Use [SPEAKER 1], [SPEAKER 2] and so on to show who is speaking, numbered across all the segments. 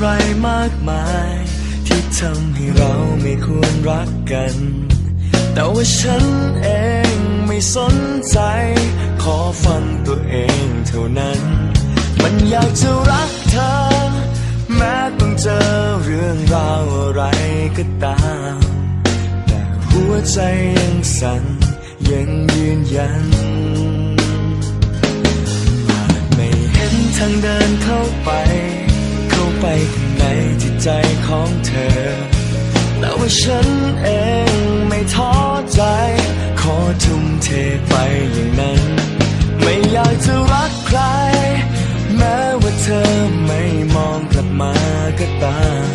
[SPEAKER 1] ไรมากมาย ที่ทำให้เราไม่ควรรักกัน แต่ว่าฉันเองไม่สนใจ ขอฟังตัวเองเท่านั้น มันอยากจะรักเธอ แม้ต้องเจอเรื่องราวอะไรก็ตาม แต่หัวใจยังสั่นยังยืนยันไม่เห็นทางเดิน ใจของเธอ แต่ว่าฉันเองไม่ท้อใจ ขอทุ่มเทไปอย่างนั้น ไม่อยากจะรักใคร แม้ว่าเธอไม่มองกลับมาก็ตาม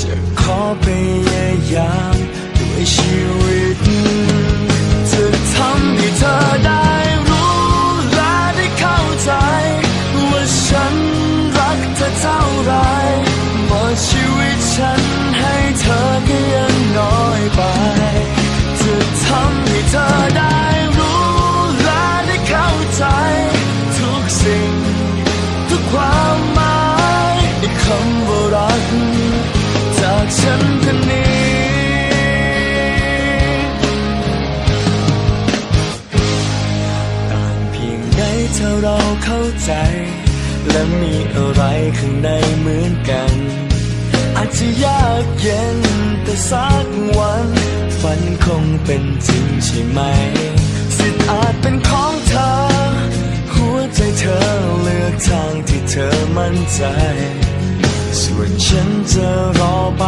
[SPEAKER 1] จะขอพยายามด้วยชีวิต ฉันคนนี้ ต่างเพียงใดถ้าเราเข้าใจ และมีอะไรข้างในเหมือนกัน อาจจะยากเย็นแต่สักวัน ฝันคงเป็นจริงใช่ไหม สิทธิ์อาจเป็นของเธอ หัวใจเธอเลือกทางที่เธอมั่นใจ ส่วนฉันจะรอไป